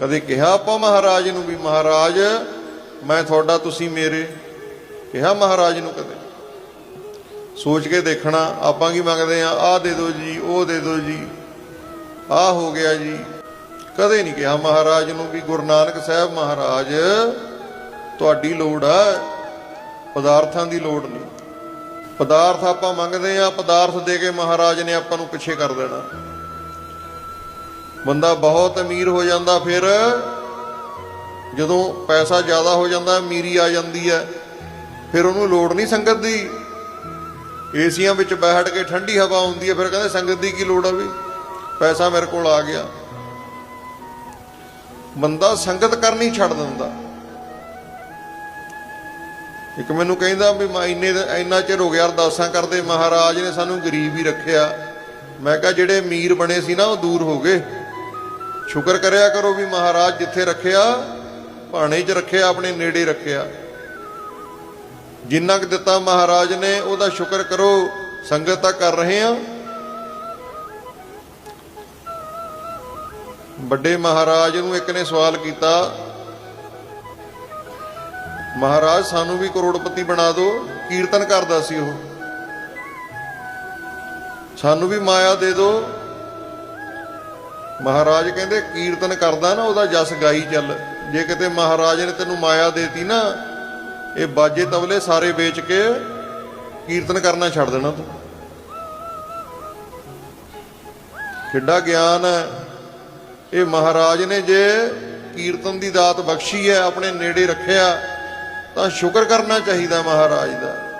ਕਦੇ ਕਿਹਾ ਆਪਾਂ ਮਹਾਰਾਜ ਨੂੰ ਵੀ, ਮਹਾਰਾਜ, ਮੈਂ ਤੁਹਾਡਾ, ਤੁਸੀਂ ਮੇਰੇ। ਕਿਹਾ ਮਹਾਰਾਜ ਨੂੰ ਕਦੇ। ਸੋਚ ਕੇ ਦੇਖਣਾ, ਆਪਾਂ ਕੀ ਮੰਗਦੇ ਆ ਆਹ ਦੇ ਦਿਓ ਜੀ, ਉਹ ਦੇ ਦਿਓ ਜੀ, ਆਹ ਹੋ ਗਿਆ ਜੀ। ਕਦੇ ਨਹੀਂ ਕਿਹਾ ਮਹਾਰਾਜ ਨੂੰ ਵੀ, ਗੁਰੂ ਨਾਨਕ ਸਾਹਿਬ ਮਹਾਰਾਜ, ਤੁਹਾਡੀ ਲੋੜ ਆ, ਪਦਾਰਥਾਂ ਦੀ ਲੋੜ ਨਹੀਂ। ਪਦਾਰਥ ਆਪਾਂ ਮੰਗਦੇ ਆ ਪਦਾਰਥ ਦੇ ਕੇ ਮਹਾਰਾਜ ਨੇ ਆਪਾਂ ਨੂੰ ਪਿੱਛੇ ਕਰ ਦੇਣਾ। ਬੰਦਾ ਬਹੁਤ ਅਮੀਰ ਹੋ ਜਾਂਦਾ, ਫਿਰ ਜਦੋਂ ਪੈਸਾ ਜ਼ਿਆਦਾ ਹੋ ਜਾਂਦਾ, ਅਮੀਰੀ ਆ ਜਾਂਦੀ ਹੈ। ਫਿਰ ਉਹਨੂੰ ਲੋੜ ਨਹੀਂ ਸੰਗਤ ਦੀ। ਏਸੀਆਂ ਵਿੱਚ ਬੈਠ ਕੇ ਠੰਡੀ ਹਵਾ ਆਉਂਦੀ ਹੈ, ਫਿਰ ਕਹਿੰਦੇ ਸੰਗਤ ਦੀ ਕੀ ਲੋੜ ਆ ਵੀ? ਪੈਸਾ ਮੇਰੇ ਕੋਲ ਆ ਗਿਆ। ਬੰਦਾ ਸੰਗਤ ਕਰਨੀ ਛੱਡ ਦਿੰਦਾ। ਇੱਕ ਮੈਨੂੰ ਕਹਿੰਦਾ ਵੀ ਮੈਂ ਇੰਨੇ ਇੰਨਾ ਚਿਰ ਹੋ ਗਿਆ ਅਰਦਾਸਾਂ ਕਰਦੇ, ਮਹਾਰਾਜ ਨੇ ਸਾਨੂੰ ਗਰੀਬ ਹੀ ਰੱਖਿਆ। ਮੈਂ ਕਿਹਾ ਜਿਹੜੇ ਅਮੀਰ ਬਣੇ ਸੀ ਨਾ, ਉਹ ਦੂਰ ਹੋ ਗਏ। ਸ਼ੁਕਰ ਕਰਿਆ ਕਰੋ ਵੀ ਮਹਾਰਾਜ ਜਿੱਥੇ ਰੱਖਿਆ, ਭਾਣੇ 'ਚ ਰੱਖਿਆ, ਆਪਣੇ ਨੇੜੇ ਰੱਖਿਆ। ਜਿੰਨਾ ਕੁ ਦਿੱਤਾ ਮਹਾਰਾਜ ਨੇ, ਉਹਦਾ ਸ਼ੁਕਰ ਕਰੋ, ਸੰਗਤ ਤਾਂ ਕਰ ਰਹੇ ਆ। ਵੱਡੇ ਮਹਾਰਾਜ ਨੂੰ ਇੱਕ ਨੇ ਸਵਾਲ ਕੀਤਾ, ਮਹਾਰਾਜ, ਸਾਨੂੰ ਵੀ ਕਰੋੜਪਤੀ ਬਣਾ ਦਿਓ, ਕੀਰਤਨ ਕਰਦਾ ਸੀ ਉਹ। ਸਾਨੂੰ ਵੀ ਮਾਇਆ ਦੇ ਦਿਓ ਮਹਾਰਾਜ ਕਹਿੰਦੇ ਕੀਰਤਨ ਕਰਦਾ ਨਾ ਉਹਦਾ ਜਸ ਗਾਈ ਚੱਲ। ਜੇ ਕਿਤੇ ਮਹਾਰਾਜ ਨੇ ਤੈਨੂੰ ਮਾਇਆ ਦੇਤੀ ਨਾ, ਇਹ ਬਾਜੇ ਤਬਲੇ ਸਾਰੇ ਵੇਚ ਕੇ ਕੀਰਤਨ ਕਰਨਾ ਛੱਡ ਦੇਣਾ ਤੂੰ। ਕਿੱਡਾ ਗਿਆਨ ਹੈ। ਇਹ ਮਹਾਰਾਜ ਨੇ ਜੇ ਕੀਰਤਨ ਦੀ ਦਾਤ ਬਖਸ਼ੀ ਹੈ, ਆਪਣੇ ਨੇੜੇ ਰੱਖਿਆ, ਤਾਂ ਸ਼ੁਕਰ ਕਰਨਾ ਚਾਹੀਦਾ ਮਹਾਰਾਜ ਦਾ।